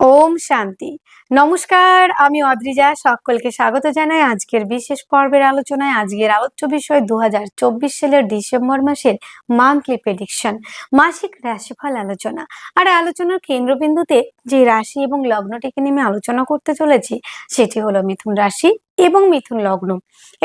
ওম শান্তি। নমস্কার, আমি অদ্রিজা, সকলকে স্বাগত জানাই আজকের বিশেষ পর্বের আলোচনায়। আজকের আলোচ্য বিষয় দু হাজার চব্বিশ সালের ডিসেম্বর মাসের মান্থলি প্রেডিকশন মাসিক রাশিফল আলোচনা। আর আলোচনার কেন্দ্রবিন্দুতে যে রাশি এবং লগ্নটিকে নিয়ে আলোচনা করতে চলেছি, সেটি হলো মিথুন রাশি। এবং মিথুন লগ্ন।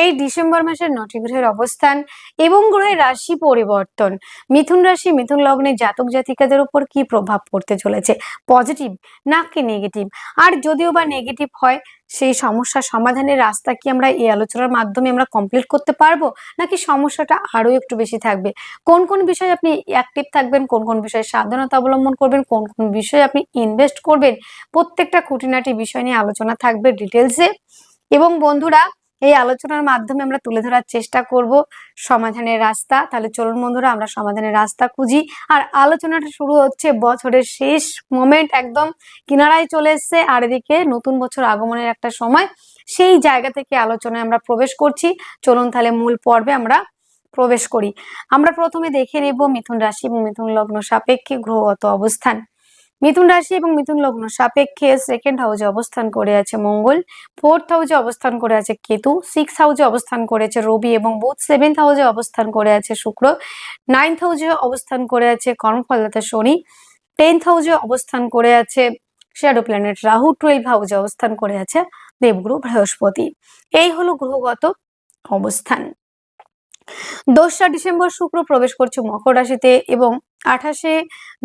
এই ডিসেম্বর মাসের নটি গ্রহের অবস্থান এবং গ্রহের রাশি পরিবর্তন। মিথুন রাশি, মিথুন লগ্নে জাতক জাতিকাদের উপর কি প্রভাব পড়তে চলেছে? পজিটিভ নাকি নেগেটিভ আর যদিও বা নেগেটিভ হয়, সেই সমস্যার সমাধানের রাস্তা কি আমরা এই আলোচনার মাধ্যমে আমরা কমপ্লিট করতে পারব? নাকি সমস্যাটা আরও একটু বেশি থাকবে? কোন কোন বিষয়ে আপনি অ্যাক্টিভ থাকবেন? কোন কোন বিষয়ে সাবধানতা অবলম্বন করবেন? কোন কোন বিষয়ে আপনি ইনভেস্ট করবেন? প্রত্যেকটা খুঁটিনাটি বিষয় নিয়ে আলোচনা থাকবে ডিটেলসে এবং বন্ধুরা, এই আলোচনার মাধ্যমে আমরা তুলে ধরার চেষ্টা করব সমাধানের রাস্তা। তাহলে চলুন বন্ধুরা, আমরা সমাধানের রাস্তা খুঁজি। আর আলোচনাটা শুরু হচ্ছে বছরের শেষ মোমেন্ট একদম কিনারায় চলে এসছে। আর এদিকে নতুন বছর আগমনের একটা সময়, সেই জায়গা থেকে আলোচনায় আমরা প্রবেশ করছি। চলুন তাহলে মূল পর্বে আমরা প্রবেশ করি। আমরা প্রথমে দেখে নেব মিথুন রাশি এবং মিথুন লগ্ন সাপেক্ষে গ্রহগত অবস্থান। মিথুন রাশি এবং মিথুন লগ্ন সাপেক্ষে সেকেন্ড হাউসে অবস্থান করে আছে মঙ্গল ফোর্থ হাউসে অবস্থান করে আছে কেতু সিক্স হাউসে অবস্থান করেছে রবি এবং বুধ সেভেন্থ হাউসে অবস্থান করে আছে শুক্র নাইন্থ হাউসে অবস্থান করে আছে কর্মফলদাতা শনি টেন্থ হাউসে অবস্থান করে আছে শ্যাডো প্ল্যানেট রাহু টুয়েলভ হাউসে অবস্থান করে আছে দেবগুরু বৃহস্পতি। এই হলো গ্রহগত অবস্থান। দোসরা ডিসেম্বর শুক্র প্রবেশ করছে মকর রাশিতে এবং আঠাশে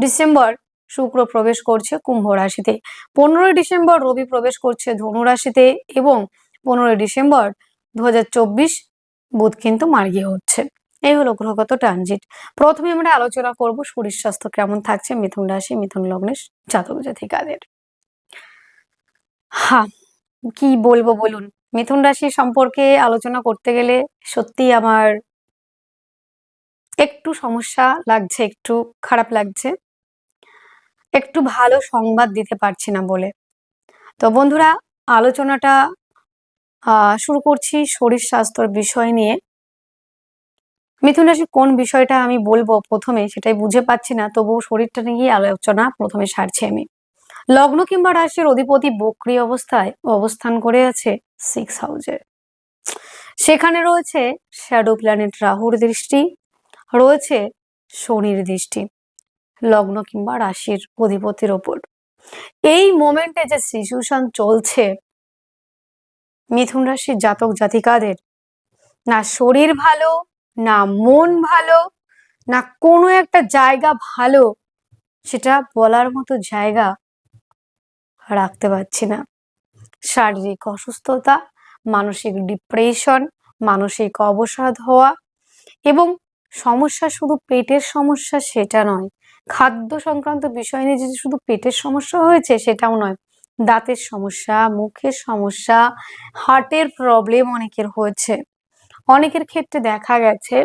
ডিসেম্বর শুক্র প্রবেশ করছে কুম্ভ রাশিতে। পনেরোই ডিসেম্বর রবি প্রবেশ করছে ধনু রাশিতে এবং পনেরোই ডিসেম্বর দু বুধ কিন্তু মার্গিয়ে হচ্ছে। এই হলো গ্রহগত ট্রানজিট প্রথমে আমরা আলোচনা করব শরীর স্বাস্থ্য কেমন থাকছে মিথুন রাশি, মিথুন লগ্নের জাতক জাতিকাদের। হ্যাঁ কি বলব বলুন? মিথুন রাশি সম্পর্কে আলোচনা করতে গেলে সত্যি আমার একটু সমস্যা লাগছে, একটু খারাপ লাগছে। একটু ভালো সংবাদ দিতে পারছি না বলে। তো বন্ধুরা, আলোচনাটা শুরু করছি শরীর স্বাস্থ্যর বিষয় নিয়ে। মিথুন রাশি কোন বিষয়টা আমি বলব প্রথমে সেটাই বুঝে পাচ্ছি না, তবুও শরীরটা নিয়ে আলোচনা প্রথমে সারছি আমি। লগ্ন কিংবা রাশির অধিপতি বক্রি অবস্থায় অবস্থান করে আছে সিক্স হাউজে। সেখানে রয়েছে শ্যাডো প্ল্যানেট রাহুর দৃষ্টি, রয়েছে শনির দৃষ্টি। লগ্ন কিংবা রাশির অধিপতির ওপর। এই মোমেন্টে যে সিচুয়েশন চলছে, মিথুন রাশির জাতক জাতিকাদের, না শরীর ভালো, না মন ভালো, না কোনো একটা জায়গা ভালো, সেটা বলার মতো জায়গা রাখতে পারছি না। শারীরিক অসুস্থতা, মানসিক ডিপ্রেশন মানসিক অবসাদ হওয়া এবং সমস্যা শুধু পেটের সমস্যা সেটা নয় খাদ্য সংক্রান্ত বিষয় নিয়ে যে শুধু পেটের সমস্যা হয়েছে, সেটাও নয়। দাঁতের সমস্যা, মুখের সমস্যা, হার্টের প্রবলেম অনেকের হয়েছে। অনেকের ক্ষেত্রে দেখা গেছে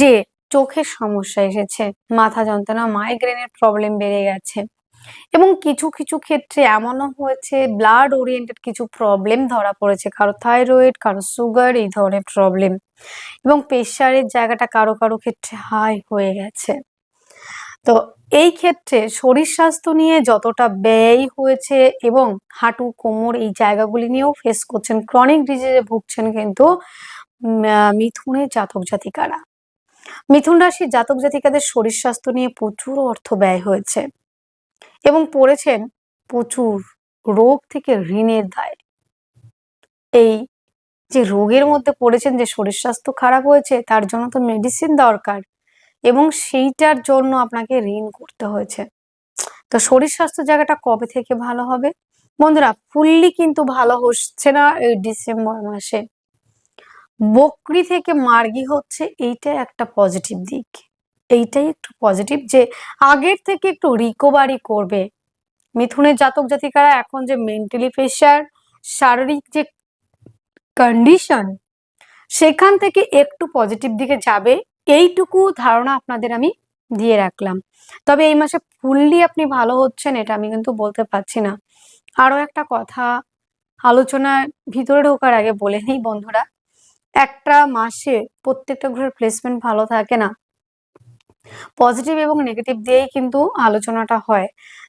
যে চোখের সমস্যা এসেছে, মাথা যন্ত্রণা মাইগ্রেনের প্রবলেম বেড়ে গেছে। এবং কিছু কিছু ক্ষেত্রে এমনও হয়েছে ব্লাড ওরিয়েন্টেড কিছু প্রবলেম ধরা পড়েছে, কারও থাইরয়েড কারও সুগার এই ধরনের প্রবলেম এবং প্রেশারের জায়গাটা কারও কারও ক্ষেত্রে হাই হয়ে গেছে। তো এই ক্ষেত্রে শরীর স্বাস্থ্য নিয়ে যতটা ব্যয় হয়েছে এবং হাঁটু, কোমর এই জায়গাগুলি নিয়েও ফেস করছেন ক্রনিক ডিজিজে ভুগছেন কিন্তু মিথুনের জাতক জাতিকারা। মিথুন রাশির জাতক জাতিকাদের শরীর স্বাস্থ্য নিয়ে প্রচুর অর্থ ব্যয় হয়েছে এবং পড়েছেন প্রচুর রোগ থেকে ঋণের দায়। এই যে রোগের মধ্যে পড়েছেন যে শরীর স্বাস্থ্য খারাপ হয়েছে, তার জন্য তো মেডিসিন দরকার। এবং সেইটার জন্য আপনাকে ঋণ করতে হয়েছে। তো শরীর স্বাস্থ্য জায়গাটা কবে থেকে ভালো হবে? বন্ধুরা, ফুললি কিন্তু ভালো হচ্ছে না এই ডিসেম্বর মাসে। বকরি থেকে মার্গি হচ্ছে, এইটা একটা পজিটিভ দিক। এইটাই একটু পজিটিভ যে আগের থেকে একটু রিকভারি করবে। মিথুনের জাতক জাতিকারা এখন যে মেন্টালি প্রেশার শারীরিক যে কন্ডিশন সেখান থেকে একটু পজিটিভ দিকে যাবে। এইটুকু ধারণা আপনাদের আমি দিয়ে রাখলাম। তবে এই মাসে ফুললি আপনি ভালো হচ্ছেন এটা আমি কিন্তু বলতে পারছি না। আরও একটা কথা আলোচনার ভিতরে ঢোকার আগে বলে নিই বন্ধুরা, একটা মাসে প্রত্যেকটা গ্রহের প্লেসমেন্ট ভালো থাকে না। পজিটিভ এবং নেগেটিভ দিয়েই কিন্তু আলোচনাটা হয়।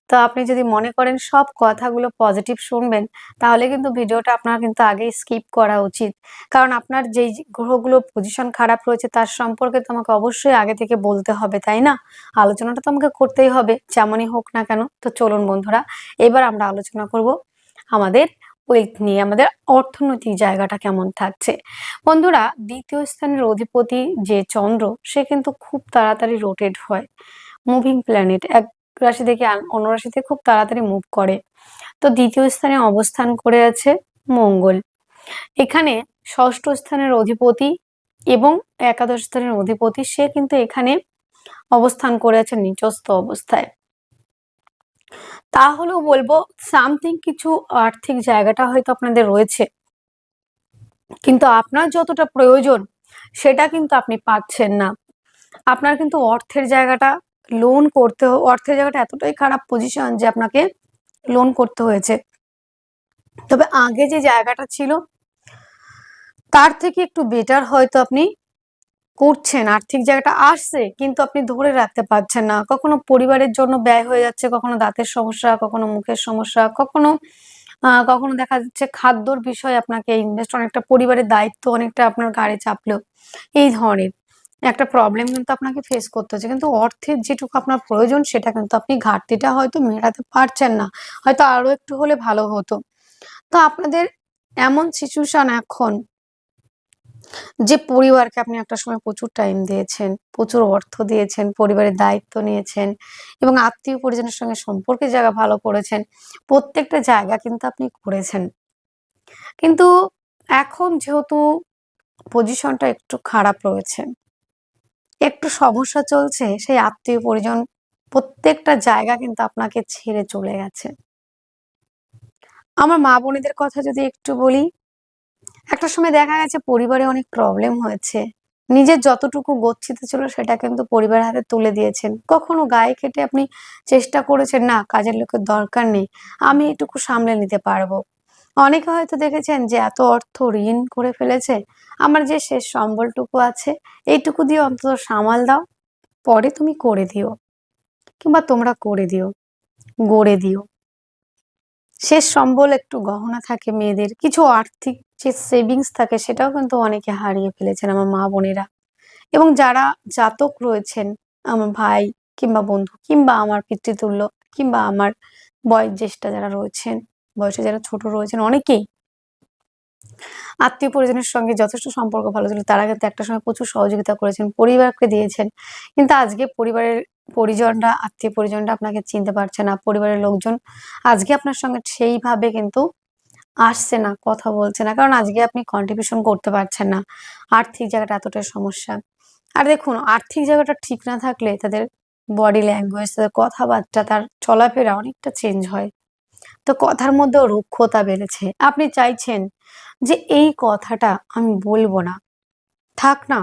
তো আপনি যদি মনে করেন সব কথাগুলো পজিটিভ শুনবেন, তাহলে কিন্তু ভিডিওটা আপনার কিন্তু আগেই স্কিপ করা উচিত। কারণ আপনার যেই গ্রহগুলো পজিশন খারাপ রয়েছে, তার সম্পর্কে তোমাকে অবশ্যই আগে থেকে বলতে হবে, তাই না? আলোচনাটা তো আমাকে করতেই হবে, যেমনই হোক না কেন। তো চলুন বন্ধুরা, এবার আমরা আলোচনা করব আমাদের ওয়েলথ নিয়ে, আমাদের অর্থনৈতিক জায়গাটা কেমন থাকছে। বন্ধুরা, দ্বিতীয় স্থানের অধিপতি যে চন্দ্র, সে কিন্তু খুব তাড়াতাড়ি রোটেট হয়। মুভিং প্ল্যানেট এক রাশি থেকে অন্য রাশিতে খুব তাড়াতাড়ি মুভ করে। তো দ্বিতীয় স্থানে অবস্থান করে আছে মঙ্গল। এখানে ষষ্ঠ স্থানের অধিপতি এবং একাদশ স্থানের অধিপতি, সে কিন্তু এখানে অবস্থান করে আছে নিচস্থ অবস্থায়। তাহলেও বলব সামথিং কিছু আর্থিক জায়গাটা হয়তো আপনাদের রয়েছে। কিন্তু আপনার যতটা প্রয়োজন, সেটা কিন্তু আপনি পাচ্ছেন না। আপনার কিন্তু অর্থের জায়গাটা লোন করতে অর্থের জায়গাটা এতটাই খারাপ পজিশন যে আপনাকে লোন করতে হয়েছে। তবে আগে যে জায়গাটা ছিল, তার থেকে একটু বেটার হয়তো আপনি করছেন। আর্থিক জায়গাটা আসছে, কিন্তু আপনি ধরে রাখতে পারছেন না। কখনো পরিবারের জন্য ব্যয় হয়ে যাচ্ছে, কখনো দাঁতের সমস্যা, কখনো মুখের সমস্যা, কখনো কখনো দেখা যাচ্ছে খাদ্যর বিষয়ে আপনাকে ইনভেস্ট অনেকটা পরিবারের দায়িত্ব অনেকটা আপনার ঘাড়ে চাপলো। এই ধরনের। একটা প্রবলেম কিন্তু আপনাকে ফেস করতে হচ্ছে। কিন্তু অর্থের যেটুকু আপনার প্রয়োজন, সেটা কিন্তু আপনি ঘাটতিটা হয়তো মেটাতে পারছেন না। হয়তো আরও একটু হলে ভালো হতো। তো আপনাদের এমন সিচুয়েশন এখন যে পরিবারকে আপনি একটা সময় প্রচুর টাইম দিয়েছেন, প্রচুর অর্থ দিয়েছেন, পরিবারের দায়িত্ব নিয়েছেন এবং আত্মীয় পরিজনের সঙ্গে সম্পর্কের জায়গা ভালো করেছেন, প্রত্যেকটা জায়গা কিন্তু আপনি করেছেন। কিন্তু এখন যেহেতু পজিশনটা একটু খারাপ রয়েছে একটু সমস্যা চলছে, সেই আত্মীয় পরিজন প্রত্যেকটা জায়গা কিন্তু আপনাকে ছেড়ে চলে গেছে। আমার মা বোনেদের কথা যদি একটু বলি, একটা সময় দেখা গেছে পরিবারে অনেক প্রবলেম হয়েছে। নিজের যতটুকু গচ্ছিত ছিল সেটা কিন্তু পরিবার হাতে তুলে দিয়েছেন। কখনো গায়ে কেটে আপনি চেষ্টা করেছেন, না, কাজের লোকের দরকার নেই, আমি এটুকু সামলে নিতে পারব। অনেকে হয়তো দেখেছেন যে এত অর্থ ঋণ করে ফেলেছে। আমার যে শেষ সম্বলটুকু আছে, এইটুকু দিয়ে অন্তত সামাল দাও, পরে তুমি করে দিও কিংবা তোমরা করে দিও, গড়ে দিও। শেষ সম্বল একটু গহনা থাকে মেয়েদের, কিছু আর্থিক যে সেভিংস থাকে সেটাও কিন্তু অনেকে হারিয়ে ফেলেছেন আমার মা বোনেরা। এবং যারা জাতক রয়েছেন, আমার ভাই কিংবা বন্ধু কিংবা আমার পিতৃতুল্য কিংবা আমার বয়োজ্যেষ্ঠা যারা রয়েছেন বয়সে যারা ছোট রয়েছেন অনেকেই আত্মীয় পরিজনের সঙ্গে যথেষ্ট সম্পর্ক ভালো ছিল। তারা কিন্তু একটা সময় প্রচুর সহযোগিতা করেছেন, পরিবারকে দিয়েছেন। কিন্তু আজকে পরিবারের পরিজনরা, আত্মীয় পরিজনরা আপনাকে চিনতে পারছে না, পরিবারের লোকজন আজকে আপনার সঙ্গে সেইভাবে কিন্তু আসছে না, কথা বলছে না। কারণ আজকে আপনি কন্ট্রিবিউশন করতে পারছেন না। আর্থিক জায়গাটা এতটাই সমস্যা। আর দেখুন, আর্থিক জায়গাটা ঠিক না থাকলে তাদের বডি ল্যাঙ্গুয়েজ তাদের কথাবার্তা, তার চলাফেরা অনেকটা চেঞ্জ হয়। তো কথার মধ্যেও রুক্ষতা বেড়েছে। আপনি চাইছেন যে এই কথাটা আমি বলব না। থাক না,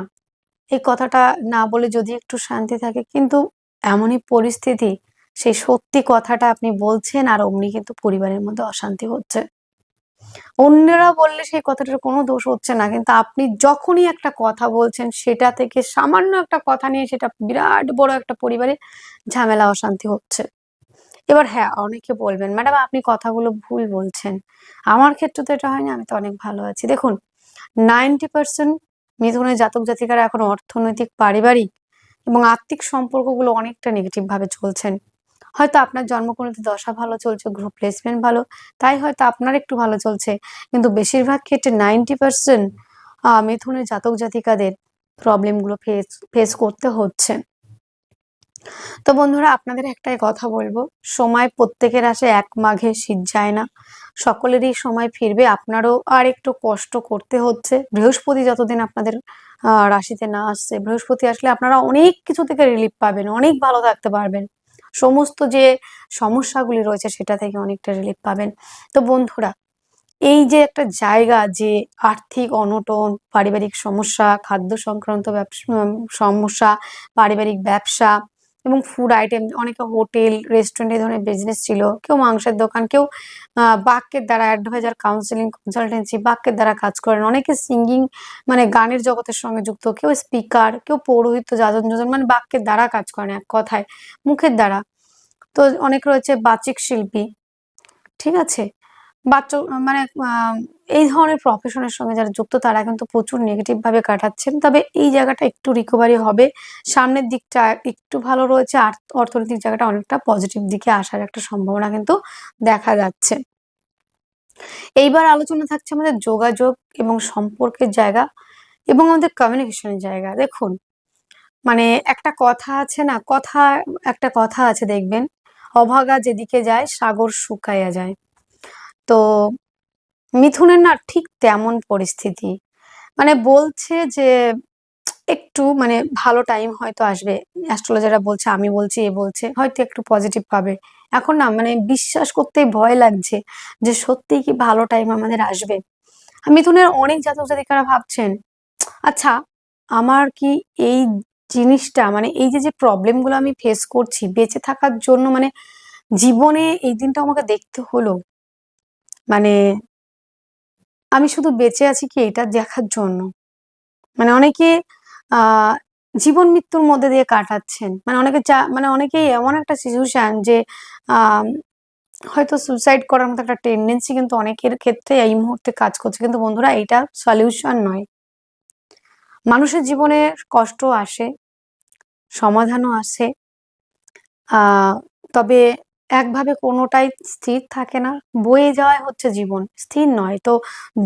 এই কথাটা না বলে যদি একটু শান্তি থাকে, কিন্তু এমনই পরিস্থিতি, সেই সত্যি কথাটা আপনি বলছেন আর অমনি কিন্তু পরিবারের মধ্যে অশান্তি হচ্ছে। অন্যরা বললে সেই কথাটার কোনো দোষ হচ্ছে না, কিন্তু আপনি যখনই একটা কথা বলছেন, সেটা থেকে সামান্য একটা কথা নিয়ে সেটা বিরাট বড় একটা পরিবারে ঝামেলা, অশান্তি হচ্ছে। এবার হ্যাঁ অনেকে বলবেন, ম্যাডাম, আপনি কথাগুলো ভুল বলছেন। আমার ক্ষেত্রে তো এটা হয়নি, আমি তো অনেক ভালো আছি। দেখুন, নাইনটি পার্সেন্ট মিথুনের জাতক জাতিকারা এখন অর্থনৈতিক পারিবারিক এবং আর্থিক সম্পর্কগুলো অনেকটা নেগেটিভ ভাবে চলছেন। হয়তো আপনার জন্মকুণ্ডলিতে দশা ভালো চলছে গ্রুপ প্লেসমেন্ট ভালো, তাই হয়তো আপনার একটু ভালো চলছে, কিন্তু বেশিরভাগ ক্ষেত্রে নাইনটি পার্সেন্ট মিথুনের জাতক জাতিকাদের প্রবলেমগুলো ফেস ফেস করতে হচ্ছে। তো বন্ধুরা, আপনাদের একটাই কথা বলব, সময় প্রত্যেকের আসে এক মাঘে শীত যায় না। সকলেরই সময় ফিরবে, আপনারও আর একটু কষ্ট করতে হচ্ছে। বৃহস্পতি যতদিন আপনাদের রাশিতে না আসছে, বৃহস্পতি আসলে আপনারা অনেক কিছু থেকে রিলিফ পাবেন, অনেক ভালো থাকতে পারবেন। সমস্ত যে সমস্যাগুলি রয়েছে, সেটা থেকে অনেকটা রিলিফ পাবেন। তো বন্ধুরা, এই যে একটা জায়গা যে আর্থিক অনটন, পারিবারিক সমস্যা, খাদ্য সংক্রান্ত সমস্যা, পারিবারিক ব্যবসা এবং ফুড আইটেম অনেকে হোটেল রেস্টুরেন্ট এই ধরনের বিজনেস ছিল। কেউ মাংসের দোকান, কেউ বাক্যের দ্বারা অ্যাডভাইজার কাউন্সিলিং কনসালটেন্সি বাক্যের দ্বারা কাজ করেন। অনেকে সিঙ্গিং মানে গানের জগতের সঙ্গে যুক্ত, কেউ স্পিকার কেউ পৌরোহিত্য যাজন যোজন মানে বাক্যের দ্বারা কাজ করেন এক কথায়, মুখের দ্বারা। তো অনেক রয়েছে বাচিক শিল্পী, ঠিক আছে? বাচ্চ মানে এই ধরনের প্রফেশনের সঙ্গে যারা যুক্ত, তারা কিন্তু প্রচুর নেগেটিভ ভাবে কাটাচ্ছেন। তবে এই জায়গাটা একটু রিকভারি হবে। সামনের দিকটা একটু ভালো রয়েছে। আর অর্থনৈতিক জায়গাটা অনেকটা পজিটিভ দিকে আসার একটা সম্ভাবনা কিন্তু দেখা যাচ্ছে। এইবার আলোচনা থাকছে আমাদের যোগাযোগ এবং সম্পর্কের জায়গা এবং আমাদের কমিউনিকেশনের জায়গা। দেখুন মানে একটা কথা আছে না, কথা, একটা কথা আছে দেখবেন, অভাগা যেদিকে যায়, সাগর শুকাইয়া যায়। তো মিথুনের না ঠিক তেমন পরিস্থিতি। মানে বলছে যে একটু মানে ভালো টাইম হয়তো আসবে। অ্যাস্ট্রোলজাররা বলছে, আমি বলছি, এ বলছে, হয়তো একটু পজিটিভ পাবে। এখন না মানে বিশ্বাস করতেই ভয় লাগছে যে সত্যিই কি ভালো টাইম আমাদের আসবে। মিথুনের অনেক জাতক জাতিকারা ভাবছেন আচ্ছা আমার কি এই জিনিসটা মানে এই যে যে প্রবলেমগুলো আমি ফেস করছি, বেঁচে থাকার জন্য মানে জীবনে এই দিনটা আমাকে দেখতে হলো। মানে আমি শুধু বেঁচে আছি কি এটা দেখার জন্য? মানে অনেকে জীবন মৃত্যুর মধ্যে দিয়ে কাটাচ্ছেন। মানে অনেকে চা মানে অনেকেই এমন একটা সিচুয়েশন যে হয়তো সুইসাইড করার মতো একটা টেন্ডেন্সি কিন্তু অনেকের ক্ষেত্রে এই মুহূর্তে কাজ করছে। কিন্তু বন্ধুরা এটা সলিউশন নয়। মানুষের জীবনে কষ্ট আসে, সমাধানও আসে। তবে একভাবে কোনোটাই স্থির থাকে না। বয়ে যাওয়াই হচ্ছে জীবন, স্থির নয়। তো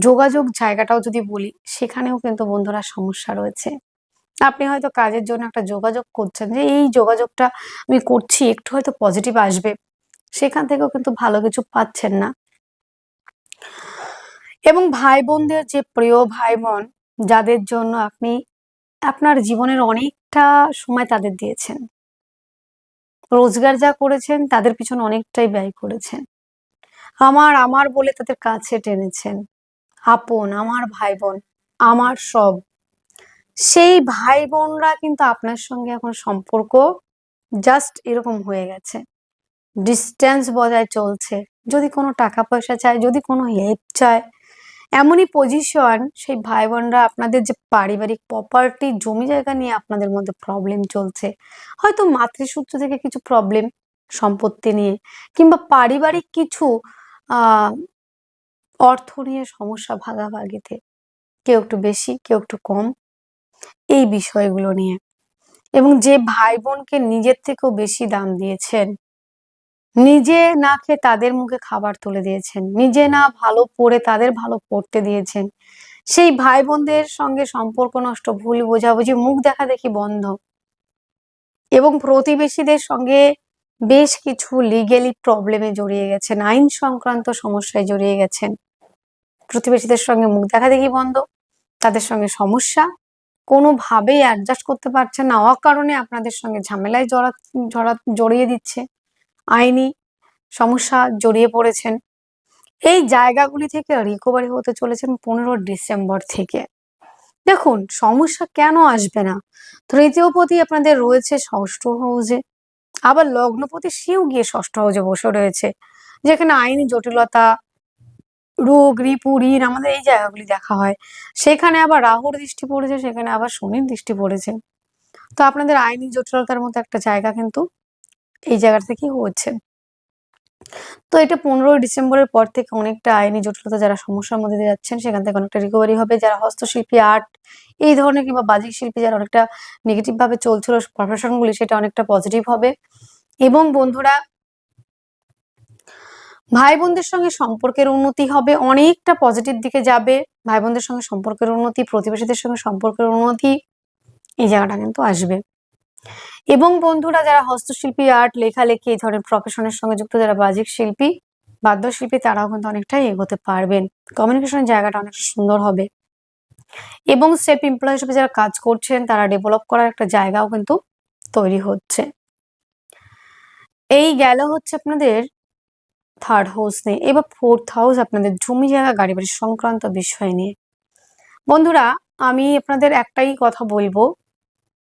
যোগাযোগ জায়গাটাও যদি বলি, সেখানেও কিন্তু বন্ধুরা সমস্যা রয়েছে। আপনি হয়তো কাজের জন্য একটা যোগাযোগ করছেন যে, এই যোগাযোগটা আমি করছি, একটু হয়তো পজিটিভ আসবে। সেখান থেকেও কিন্তু ভালো কিছু পাচ্ছেন না। এবং ভাই বোনদের যে প্রিয় ভাই বোন যাদের জন্য আপনি আপনার জীবনের অনেকটা সময় তাদের দিয়েছেন। রোজগার যা করেছেন, তাদের পিছনে অনেকটাই ব্যয় করেছেন। আমার আমার বলে তাদের কাছে টেনেছেন। আপন, আমার ভাই বোন আমার সব। সেই ভাই বোনরা কিন্তু আপনার সঙ্গে এখন সম্পর্ক জাস্ট এরকম হয়ে গেছে। ডিস্টেন্স বজায় চলছে। যদি কোনো টাকা পয়সা চায়, যদি কোনো হেল্প চায় এমনই পজিশন সেই ভাই বোনরা আপনাদের যে পারিবারিক প্রপার্টি জমি জায়গা নিয়ে আপনাদের মধ্যে প্রবলেম চলছে। হয়তো মাতৃসূত্র থেকে কিছু প্রবলেম সম্পত্তি নিয়ে, কিংবা পারিবারিক কিছু অর্থ নিয়ে সমস্যা ভাগাভাগিতে। কেউ একটু বেশি, কেউ একটু কম, এই বিষয়গুলো নিয়ে। এবং যে ভাই বোনকে নিজের থেকেও বেশি দাম দিয়েছেন নিজে না খেয়ে তাদের মুখে খাবার তুলে দিয়েছেন। নিজে না ভালো পড়ে তাদের ভালো পড়তে দিয়েছেন। সেই ভাই বোনদের সঙ্গে সম্পর্ক নষ্ট, ভুল বোঝাবুঝি, মুখ দেখা দেখি বন্ধ। এবং প্রতিবেশীদের সঙ্গে বেশ কিছু লিগেলি প্রবলেমে জড়িয়ে গেছেন, আইন সংক্রান্ত সমস্যায় জড়িয়ে গেছেন। প্রতিবেশীদের সঙ্গে মুখ দেখা দেখি বন্ধ, তাদের সঙ্গে সমস্যা, কোনোভাবেই অ্যাডজাস্ট করতে পারছে না, অকারণে আপনাদের সঙ্গে ঝামেলায় জড়া জড়া জড়িয়ে দিচ্ছে। আইনি সমস্যা জড়িয়ে পড়েছেন। এই জায়গাগুলি থেকে রিকভারি হতে চলেছেন পনেরো ডিসেম্বর থেকে। দেখুন, সমস্যা কেন আসবে না? তৃতীয়পতি আপনাদের রয়েছে ষষ্ঠ হাউসে। আবার লগ্নপতি সেও গিয়ে ষষ্ঠ হাউসে বসে রয়েছে। যেখানে আইনি জটিলতা, রোগ, রিপু, ঋণ আমাদের এই জায়গাগুলি দেখা হয়। সেখানে আবার রাহুর দৃষ্টি পড়েছে, সেখানে আবার শনির দৃষ্টি পড়েছে। তো আপনাদের আইনি জটিলতার মতো একটা জায়গা কিন্তু এই জায়গা থেকেই হচ্ছে। তো এটা পনেরোই ডিসেম্বরের পর থেকে অনেকটা আইনি জটিলতা, যারা সমস্যার মধ্যে দিয়ে যাচ্ছেন, সেখান থেকে অনেকটা রিকভারি হবে। যারা হস্তশিল্পী আর্ট এই ধরনের কিংবা বাজিক শিল্পী যারা অনেকটা নেগেটিভ ভাবে চলছিল প্রফেশনগুলি সেটা অনেকটা পজিটিভ হবে। এবং বন্ধুরা ভাই বোনদের সঙ্গে সম্পর্কের উন্নতি হবে, অনেকটা পজিটিভ দিকে যাবে। ভাই বোনদের সঙ্গে সম্পর্কের উন্নতি, প্রতিবেশীদের সঙ্গে সম্পর্কের উন্নতি, এই জায়গাটা কিন্তু আসবে। এবং বন্ধুরা, যারা হস্তশিল্পী, আর্ট, লেখালেখি এই ধরনের প্রফেশনের সঙ্গে যুক্ত, যারা বাজিক শিল্পী, বাদ্যশিল্পী, তারাও কিন্তু অনেকটাই এগোতে পারবেন। কমিউনিকেশনের জায়গাটা অনেকটা সুন্দর হবে। এবং সেলফ এমপ্লয় হিসেবে যারা কাজ করছেন, তারা ডেভেলপ করার একটা জায়গাও কিন্তু তৈরি হচ্ছে। এই গেল হচ্ছে আপনাদের থার্ড হাউস নিয়ে। এবার ফোর্থ হাউস আপনাদের জমি জায়গা, গাড়ি বাড়ি সংক্রান্ত বিষয় নিয়ে। বন্ধুরা, আমি আপনাদের একটাই কথা বলব।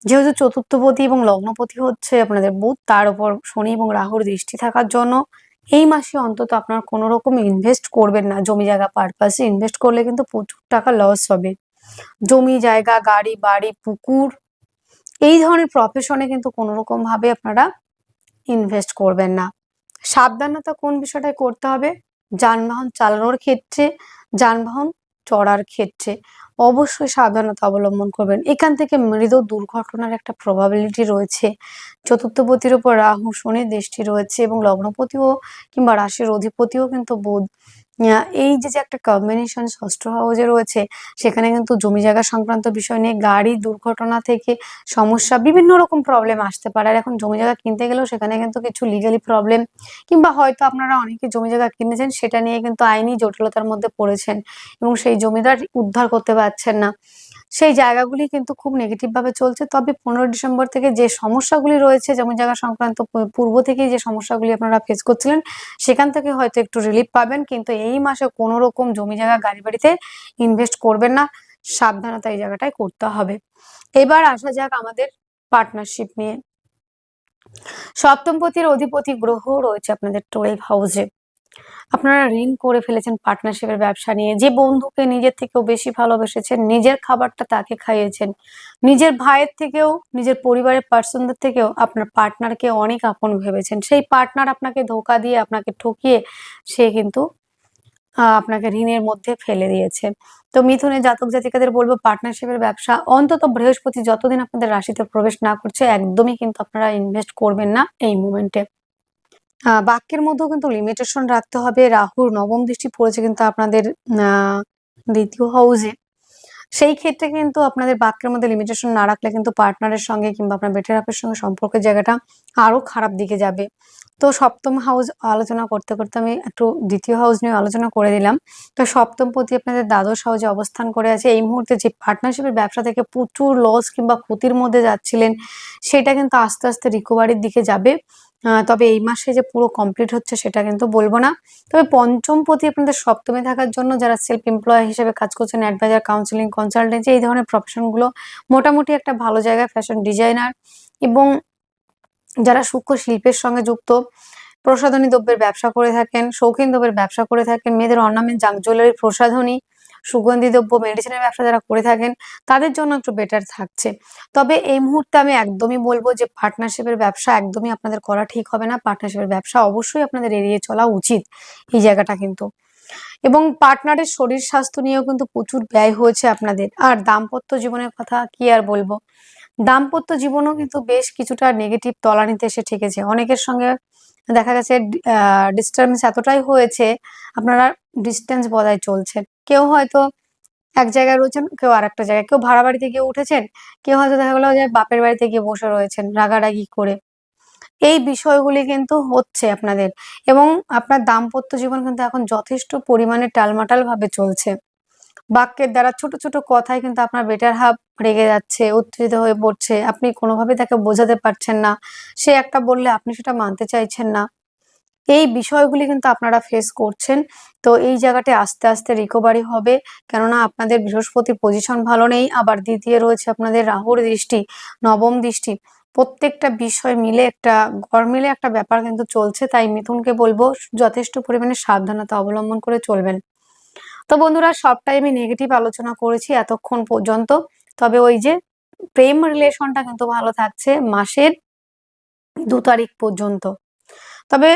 যেহেতু চতুর্থপতি এবং লগ্নপতি হচ্ছে আপনাদের বুধ, তার উপর শনি এবং রাহুর দৃষ্টি থাকার জন্য এই মাসে অন্তত আপনার কোনো রকম ইনভেস্ট করবেন না। জমি জায়গা পারপাসে ইনভেস্ট করলে কিন্তু প্রচুর টাকা লস হবে। জমি জায়গা, গাড়ি, বাড়ি, পুকুর, এই ধরনের প্রফেশনে কিন্তু কোনো রকম ভাবে আপনারা ইনভেস্ট করবেন না। সাবধানতা কোন বিষয়টায় করতে হবে? যানবাহন চালানোর ক্ষেত্রে, যানবাহন চড়ার ক্ষেত্রে। অবশ্যই সাবধানতা অবলম্বন করবেন। এখান থেকে মৃদু দুর্ঘটনার একটা প্রবাবিলিটি রয়েছে। চতুর্থপতির উপর রাহু, শনি দৃষ্টি রয়েছে এবং লগ্নপতিও কিংবা রাশির অধিপতিও কিন্তু বুধ এই যে যে একটা কম্বিনেশন ষষ্ঠ হাউজে রয়েছে, সেখানে কিন্তু জমি জায়গা সংক্রান্ত বিষয় নিয়ে গাড়ি, দুর্ঘটনা থেকে সমস্যা, বিভিন্ন রকম প্রবলেম আসতে পারে। আর এখন জমি জায়গা কিনতে গেলেও সেখানে কিন্তু কিছু লিগালি প্রবলেম কিংবা হয়তো আপনারা অনেকে জমি জায়গা কিনেছেন, সেটা নিয়ে কিন্তু আইনি জটিলতার মধ্যে পড়েছেন এবং সেই জমিদার উদ্ধার করতে পারছেন না। সেই জায়গাগুলি কিন্তু খুব নেগেটিভ ভাবে চলছে। তবে পনেরো ডিসেম্বর থেকে যে সমস্যাগুলি রয়েছে, যেমন জায়গা সংক্রান্ত পূর্ব থেকেই যে সমস্যাগুলি আপনারা ফেস করছিলেন, সেখান থেকে হয়তো একটু রিলিফ পাবেন। কিন্তু এই মাসে কোনো রকম জমি জায়গা, গাড়ি বাড়িতে ইনভেস্ট করবেন না। সাবধানতা এই জায়গাটায় করতে হবে। এবার আসা যাক আমাদের পার্টনারশিপ নিয়ে। সপ্তমপতির অধিপতি গ্রহ রয়েছে আপনাদের টুয়েলভ হাউসে আপনারা ঋণ করে ফেলেছেন পার্টনারশিপের ব্যবসা নিয়ে। যে বন্ধুকে নিজের থেকেও বেশি ভালোবেসেছেন, নিজের খাবারটা তাকে খাইয়েছেন। নিজের ভাইয়ের থেকেও, নিজের পরিবারের পার্সনদের থেকেও আপনার পার্টনারকে অনেক আপন ভেবেছেন। সেই পার্টনার আপনাকে ধোকা দিয়ে, আপনাকে ঠকিয়ে সে কিন্তু আপনাকে ঋণের মধ্যে ফেলে দিয়েছে। তো মিথুনের জাতক জাতিকাদের বলব পার্টনারশিপের ব্যবসা অন্তত বৃহস্পতি যতদিন আপনাদের রাশিতে প্রবেশ না করছে, একদমই কিন্তু আপনারা ইনভেস্ট করবেন না এই মুমেন্টে বাক্যের মধ্যেও কিন্তু লিমিটেশন রাখতে হবে। রাহুর নবম দৃষ্টি পড়েছে কিন্তু আপনাদের দ্বিতীয় হাউসে সেই ক্ষেত্রে কিন্তু আপনাদের বাক্যের মধ্যে লিমিটেশন না রাখলে কিন্তু পার্টনারের সঙ্গে কিংবা আপনার বেটার আপের সঙ্গে সম্পর্কের জায়গাটা আরও খারাপ দিকে যাবে। তো সপ্তম হাউস আলোচনা করতে করতে আমি একটু দ্বিতীয় হাউস নিয়ে আলোচনা করে দিলাম। তো সপ্তম প্রতি আপনাদের দ্বাদশ হাউসে অবস্থান করে আছে। এই মুহূর্তে যে পার্টনারশিপের ব্যবসা থেকে প্রচুর লস কিংবা ক্ষতির মধ্যে যাচ্ছিলেন, সেটা কিন্তু আস্তে আস্তে রিকভারির দিকে যাবে। তবে এই মাসে যে পুরো কমপ্লিট হচ্ছে সেটা কিন্তু বলব না। তবে পঞ্চম প্রতি আপনাদের সপ্তমে থাকার জন্য যারা সেলফ এমপ্লয় হিসেবে কাজ করছেন অ্যাডভাইজার কাউন্সিলিং কনসালটেন্সি এই ধরনের প্রফেশনগুলো মোটামুটি একটা ভালো জায়গায় ফ্যাশন ডিজাইনার এবং যারা সূক্ষ্ম শিল্পের সঙ্গে যুক্ত, প্রসাধনী দ্রব্যের ব্যবসা করে থাকেন, শৌখিন দ্রব্যের ব্যবসা করে থাকেন, মেয়েদের অর্নামেন্ট জাঙ্ক জুয়েলারি প্রসাধনী সুগন্ধি দ্রব্য মেডিসিনের ব্যবসা যারা করে থাকেন, তাদের জন্য একটু বেটার থাকছে। তবে এই মুহূর্তে আমি একদমই বলব যে পার্টনারশিপের ব্যবসা একদমই আপনাদের করা ঠিক হবে না। পার্টনারশিপের ব্যবসা অবশ্যই আপনাদের এড়িয়ে চলা উচিত এই জায়গাটা কিন্তু। এবং পার্টনারের শরীর স্বাস্থ্য নিয়েও কিন্তু প্রচুর ব্যয় হয়েছে আপনাদের। আর দাম্পত্য জীবনের কথা কি আর বলব? দাম্পত্য জীবনও কিন্তু বেশ কিছুটা নেগেটিভ তলানিতে এসে ঠেকেছে। অনেকের সঙ্গে দেখা গেছে ডিস্টার্বেন্স এতটাই হয়েছে, আপনারা ডিস্টেন্স বজায় চলছে কেউ হয়তো এক জায়গায় রয়েছেন, কেউ আর একটা জায়গায়। কেউ ভাড়া বাড়িতে গিয়ে উঠেছেন, কেউ হয়তো দেখা গেলো যে বাপের বাড়িতে গিয়ে বসে রয়েছেন রাগারাগি করে। এই বিষয়গুলি কিন্তু হচ্ছে আপনাদের এবং আপনার দাম্পত্য জীবন কিন্তু এখন যথেষ্ট পরিমাণে টালমাটাল ভাবে চলছে। বাক্যের দ্বারা ছোট ছোট কথায় কিন্তু আপনার বেটার হাফ রেগে যাচ্ছে, উত্তেজিত হয়ে পড়ছে। আপনি কোনোভাবে তাকে বোঝাতে পারছেন না। সে একটা বললে আপনি সেটা মানতে চাইছেন না। এই বিষয়গুলি কিন্তু আপনারা ফেস করছেন। তো এই জায়গাতে আস্তে আস্তে রিকভারি হবে। কেননা আপনাদের বৃহস্পতির পজিশন ভালো নেই, আবার দ্বিতীয় রয়েছে আপনাদের রাহুর দৃষ্টি, নবম দৃষ্টি। প্রত্যেকটা বিষয় মিলে একটা, ঘর মিলে একটা ব্যাপার কিন্তু চলছে, তাই মিথুনকে বলব যথেষ্ট পরিমাণে সাবধানতা অবলম্বন করে চলবেন। তো বন্ধুরা সবটাই আমি নেগেটিভ আলোচনা করেছি এতক্ষণ পর্যন্ত। তবে ওই যে প্রেম রিলেশনটা কিন্তু ভালো থাকছে মাসের দু তারিখ পর্যন্ত। তবে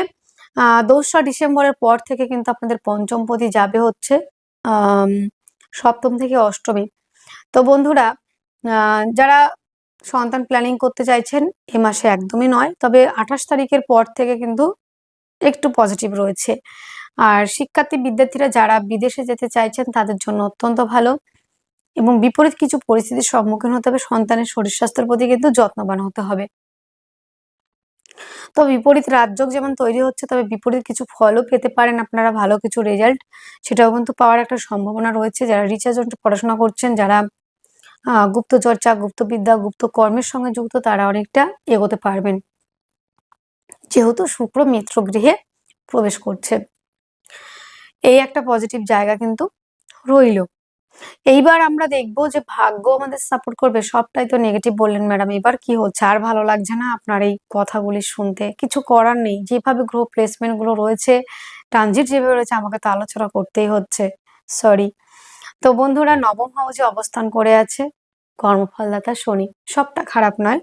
দোসরা ডিসেম্বরের পর থেকে কিন্তু আপনাদের পঞ্চমপতি যাবে হচ্ছে সপ্তম থেকে অষ্টমী। তো বন্ধুরা যারা সন্তান প্ল্যানিং করতে চাইছেন, এ মাসে একদমই নয়, তবে আঠাশ তারিখের পর থেকে কিন্তু একটু পজিটিভ রয়েছে। আর শিক্ষার্থী বিদ্যার্থীরা যারা বিদেশে যেতে চাইছেন, তাদের জন্য অত্যন্ত ভালো এবং বিপরীত কিছু পরিস্থিতির সম্মুখীন হতে হবে। সন্তানের শরীর স্বাস্থ্যের প্রতি কিন্তু যত্নবান হতে হবে। তো বিপরীত রাজযোগ যেমন তৈরি হচ্ছে, তবে বিপরীত কিছু ফলও পেতে পারেন আপনারা ভালো কিছু রেজাল্ট সেটাও কিন্তু পাওয়ার একটা সম্ভাবনা রয়েছে। যারা রিচার্জ পড়াশোনা করছেন, যারা আহ গুপ্ত চর্চা গুপ্তবিদ্যা গুপ্ত কর্মের সঙ্গে যুক্ত, তারা অনেকটা এগোতে পারবেন। যেহেতু শুক্র মিত্র গৃহে প্রবেশ করছে। এই একটা পজিটিভ জায়গা কিন্তু রইল। এইবার আমরা দেখব যে ভাগ্য আমাদের সাপোর্ট করবে। সবটাই তো নেগেটিভ বললেন ম্যাডাম এবার কি হচ্ছে? আর ভালো লাগছে না আপনার এই কথাগুলি শুনতে? কিছু করার নেই। যেভাবে গ্রহ প্লেসমেন্টগুলো রয়েছে ট্রানজিট যেভাবে রয়েছে, আমাকে তো আলোচনা করতেই হচ্ছে। সরি তো বন্ধুরা, নবম হাউসে অবস্থান করে আছে কর্মফলদাতা শনি। সবটা খারাপ নয়।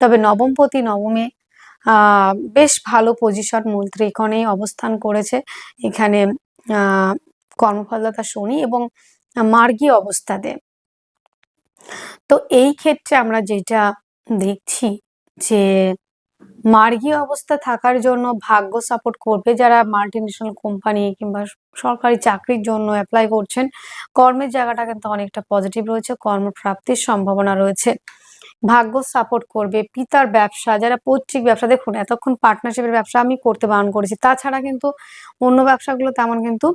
তবে নবমপতি নবমে বেশ ভালো পজিশন মূল ত্রিকোণেই অবস্থান করেছে। এখানে কর্মফলদাতা শনি এবং মার্গী অবস্থাতে তো এই ক্ষেত্রে আমরা যেটা দেখছি যে মার্গী অবস্থা থাকার জন্য ভাগ্য সাপোর্ট করবে যারা মাল্টিনেশনাল কোম্পানি কিংবা সরকারি চাকরির জন্য অ্যাপ্লাই করছেন, কর্মের জায়গাটা কিন্তু অনেকটা পজিটিভ রয়েছে, কর্মপ্রাপ্তির সম্ভাবনা রয়েছে। ভাগ্য সাপোর্ট করবে পিতার ব্যবসা, যারা পৈতৃক ব্যবসা, দেখুন এতক্ষণ পার্টনারশিপের ব্যবসা আমি করতে বারণ করেছি, তাছাড়া কিন্তু অন্য ব্যবসাগুলো তেমন কিন্তু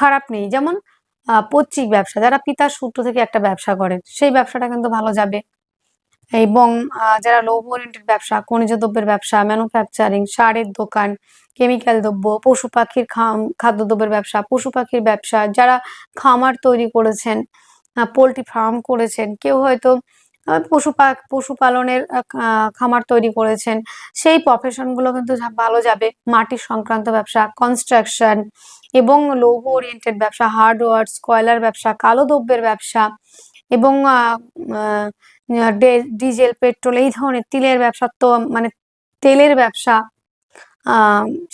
খারাপ নেই। যেমন পৈতৃক ব্যবসা, যারা পিতার সূত্র থেকে একটা ব্যবসা করেন সেই ব্যবসাটা কিন্তু ভালো যাবে। এবং যারা লৌহ ওরিয়েন্টেড ব্যবসা খনিজ দ্রব্যের ব্যবসা ম্যানুফ্যাকচারিং সারের দোকান কেমিক্যাল দ্রব্য, পশু পাখির খাম- খাদ্যদ্রব্যের ব্যবসা, পশু পাখির ব্যবসা, যারা খামার তৈরি করেছেন পোলট্রি ফার্ম করেছেন, কেউ হয়তো পশু পশুপালনের খামার তৈরি করেছেন, সেই প্রফেশনগুলো কিন্তু ভালো যাবে। মাটি সংক্রান্ত ব্যবসা কনস্ট্রাকশন এবং লৌহ ওরিয়েন্টেড ব্যবসা হার্ডওয়ার্স কয়লার ব্যবসা, কালো দ্রব্যের ব্যবসা এবং ডিজেল, পেট্রোল এই ধরনের তিলের ব্যবসা তো মানে তেলের ব্যবসা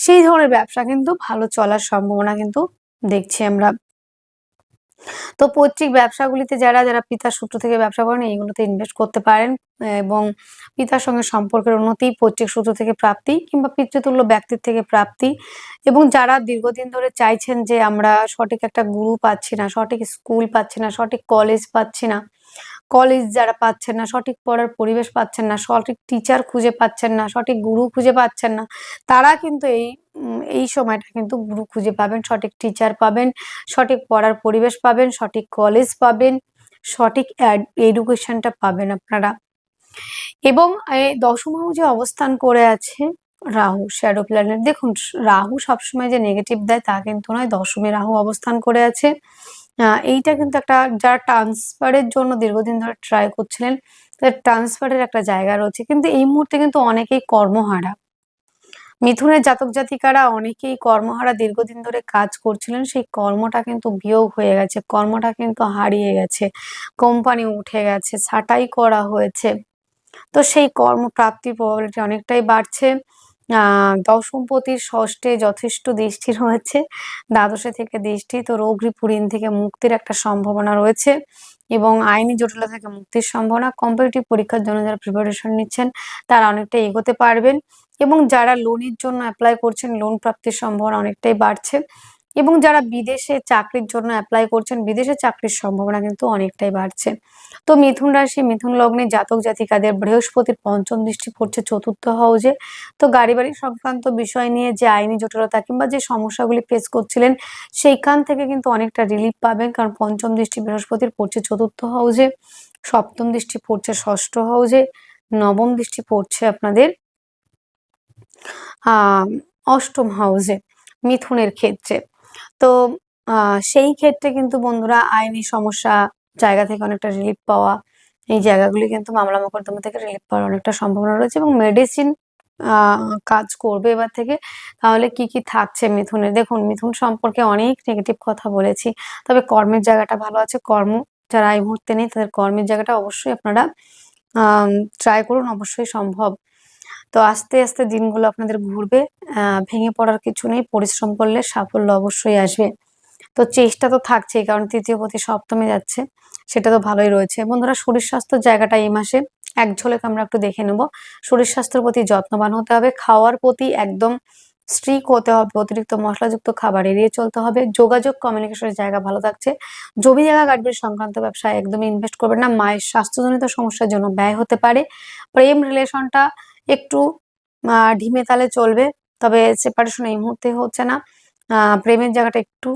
সেই ধরনের ব্যবসা কিন্তু ভালো চলার সম্ভাবনা কিন্তু দেখছি আমরা। তো পৈতৃক ব্যবসাগুলিতে যারা যারা পিতার সূত্র থেকে ব্যবসা করেন, এইগুলোতে ইনভেস্ট করতে পারেন। এবং পিতার সঙ্গে সম্পর্কের উন্নতি, পৈতৃক সূত্র থেকে প্রাপ্তি কিংবা পিতৃতুল্য ব্যক্তির থেকে প্রাপ্তি। এবং যারা দীর্ঘদিন ধরে চাইছেন যে আমরা সঠিক একটা গুরু পাচ্ছি না, সঠিক স্কুল পাচ্ছি না, সঠিক কলেজ পাচ্ছি না কলেজ যারা পাচ্ছেন না, সঠিক পড়ার পরিবেশ পাচ্ছেন না, সঠিক টিচার খুঁজে পাচ্ছেন না, সঠিক গুরু খুঁজে পাচ্ছেন না, তারা কিন্তু এই এই সময়টা কিন্তু গুরু খুঁজে পাবেন, সঠিক টিচার পাবেন, সঠিক পড়ার পরিবেশ পাবেন, সঠিক কলেজ পাবেন, সঠিক এডুকেশনটা পাবেন আপনারা। এবং দশম হাউসে অবস্থান করে আছে, রাহু শ্যাডো প্ল্যানেট দেখুন, রাহু সবসময় যে নেগেটিভ দেয় তা কিন্তু নয়, দশমে রাহু অবস্থান করে আছে। এইটা কিন্তু একটা, যারা ট্রান্সফারের জন্য দীর্ঘদিন ধরে ট্রাই করছিলেন ট্রান্সফারের একটা জায়গা রয়েছে। কিন্তু এই মুহূর্তে কিন্তু অনেকেই কর্মহারা। মিথুনের জাতক জাতিকারা অনেকেই কর্মহারা দীর্ঘদিন ধরে কাজ করছিলেন, সেই কর্মটা কিন্তু বিয়োগ হয়ে গেছে, কর্মটা কিন্তু হারিয়ে গেছে, কোম্পানি উঠে গেছে, ছাঁটাই করা হয়েছে। তো সেই কর্মপ্রাপ্তির প্রবাবিলিটি অনেকটাই বাড়ছে। দশমপতির ষষ্ঠে যথেষ্ট দৃষ্টি রয়েছে, দ্বাদশে থেকে দৃষ্টি, তো রোগ ঋণ থেকে মুক্তির একটা সম্ভাবনা রয়েছে। এবং আইনি জটিলতা থেকে মুক্তির সম্ভাবনা কম্পিটিটিভ পরীক্ষার জন্য যারা প্রিপারেশন নিচ্ছেন, তারা অনেকটা এগোতে পারবেন এবং যারা লোনের জন্য অ্যাপ্লাই করছেন লোন প্রাপ্তির সম্ভাবনা অনেকটাই বাড়ছে। এবং যারা বিদেশে চাকরির জন্য অ্যাপ্লাই করছেন, বিদেশে চাকরির সম্ভাবনা কিন্তু অনেকটাই বাড়ছে। তো মিথুন রাশি, মিথুন লগ্নে জাতক জাতিকাদের বৃহস্পতির পঞ্চম দৃষ্টি পড়ছে চতুর্থ হাউজে। তো গাড়ি বাড়ি সংক্রান্ত বিষয় নিয়ে যে আইনি জটিলতা কিংবা যে সমস্যাগুলি ফেস করছিলেন, সেইখান থেকে কিন্তু অনেকটা রিলিফ পাবেন কারণ পঞ্চম দৃষ্টি বৃহস্পতির পড়ছে চতুর্থ হাউজে, সপ্তম দৃষ্টি পড়ছে ষষ্ঠ হাউজে, নবম দৃষ্টি পড়ছে আপনাদের অষ্টম হাউজে মিথুনের ক্ষেত্রে। তো সেই ক্ষেত্রে কিন্তু বন্ধুরা আইনি সমস্যা জায়গা থেকে অনেকটা রিলিফ পাওয়া, এই জায়গাগুলি কিন্তু মামলা মোকদ্দমা থেকে রিলিফ পাওয়ার অনেকটা সম্ভাবনা রয়েছে এবং মেডিসিন কাজ করবে এবার থেকে। তাহলে কি কি থাকছে মিথুনের? দেখুন, মিথুন সম্পর্কে অনেক নেগেটিভ কথা বলেছি, তবে কর্মের জায়গাটা ভালো আছে। কর্ম, যারা এই মুহূর্তে নেই, তাদের কর্মের জায়গাটা অবশ্যই আপনারা ট্রাই করুন, অবশ্যই সম্ভব। তো আস্তে আস্তে দিনগুলো আপনাদের ঘুরবে। ভেঙে পড়ার কিছু নেই, পরিশ্রম করলে সাফল্য অবশ্যই আসবে। তো চেষ্টা তো থাকছেই, কারণ তৃতীয় পতি সপ্তমে যাচ্ছে, সেটা তো ভালোই রয়েছে। বন্ধুরা, শরীর স্বাস্থ্য জায়গাটা এই মাসে, এক ঝলক আমরা একটু দেখে নেব। শরীর স্বাস্থ্যের প্রতি যত্নবান হতে হবে, খাওয়ার প্রতি একদম স্ট্রিক হতে হবে, অতিরিক্ত মশলাযুক্ত খাবার এড়িয়ে চলতে হবে। যোগাযোগ কমিউনিকেশনের জায়গা ভালো থাকছে। জমি জায়গা গাড়ির সংক্রান্ত ব্যবসায় একদমই ইনভেস্ট করবেন না। মায়ের স্বাস্থ্যজনিত সমস্যার জন্য ব্যয় হতে পারে। প্রেম রিলেশনটা একটু ঢিমে তালে চলবে। তবে সেপারেশন এই মুহূর্তে হচ্ছে না। প্রেমের জায়গাটা একটু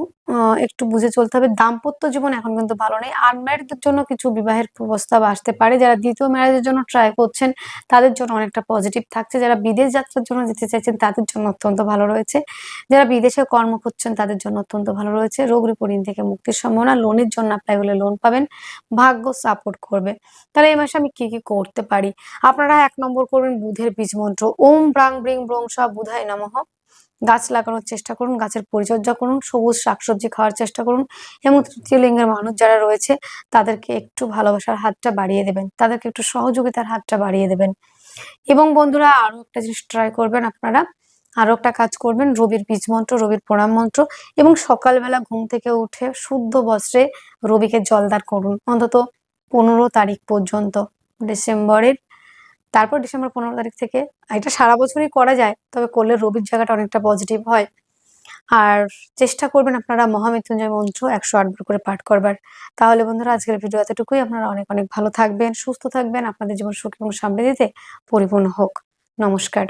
একটু বুঝে চলতে হবে। দাম্পত্য জীবন এখন কিন্তু ভালো নেই। আনম্যারিডদের জন্য কিছু বিবাহের প্রস্তাব আসতে পারে। যারা দ্বিতীয় ম্যারেজের জন্য ট্রাই করছেন, তাদের জন্য অনেকটা পজিটিভ থাকছে। যারা বিদেশ যাত্রার জন্য যেতে চাইছেন, তাদের জন্য অত্যন্ত ভালো রয়েছে। যারা বিদেশে কর্ম করছেন, তাদের জন্য অত্যন্ত ভালো রয়েছে। রোগ ঋণ থেকে মুক্তির সম্ভাবনা। লোনের জন্য অ্যাপ্লাই হলে লোন পাবেন। ভাগ্য সাপোর্ট করবে। তাহলে এই মাসে আমি কি কি করতে পারি? আপনারা এক নম্বর করবেন বুধের বীজ মন্ত্র। ওম ব্রাং ব্রিং ব্রং সা বুধায় নমঃ। গাছ লাগানোর চেষ্টা করুন, গাছের পরিচর্যা করুন, সবুজ শাকসবজি খাওয়ার চেষ্টা করুন, এবং তৃতীয় লিঙ্গের মানুষ যারা রয়েছে, তাদেরকে একটু ভালোবাসার হাতটা বাড়িয়ে দেবেন, তাদেরকে একটু সহযোগিতার হাতটা বাড়িয়ে দেবেন। এবং বন্ধুরা, আরও একটা জিনিস ট্রাই করবেন আপনারা, আরও একটা কাজ করবেন, রবির বীজ মন্ত্র, রবির প্রণাম মন্ত্র, এবং সকালবেলা ঘুম থেকে উঠে শুদ্ধ বস্ত্রে রবিকে জলদার করুন, অন্তত পনেরো তারিখ পর্যন্ত, ডিসেম্বরের তারপর ডিসেম্বর পনেরো তারিখ থেকে এটা সারা বছরই করা যায়, তবে করলে রবির জায়গাটা অনেকটা পজিটিভ হয়। আর চেষ্টা করবেন আপনারা মহামৃত্যুঞ্জয় মন্ত্র একশো আটবার করে পাঠ করবার। তাহলে বন্ধুরা, আজকের ভিডিও এতটুকুই। আপনারা অনেক অনেক ভালো থাকবেন, সুস্থ থাকবেন। আপনাদের জীবন সুখ এবং সামনে দিতে পরিপূর্ণ হোক। নমস্কার।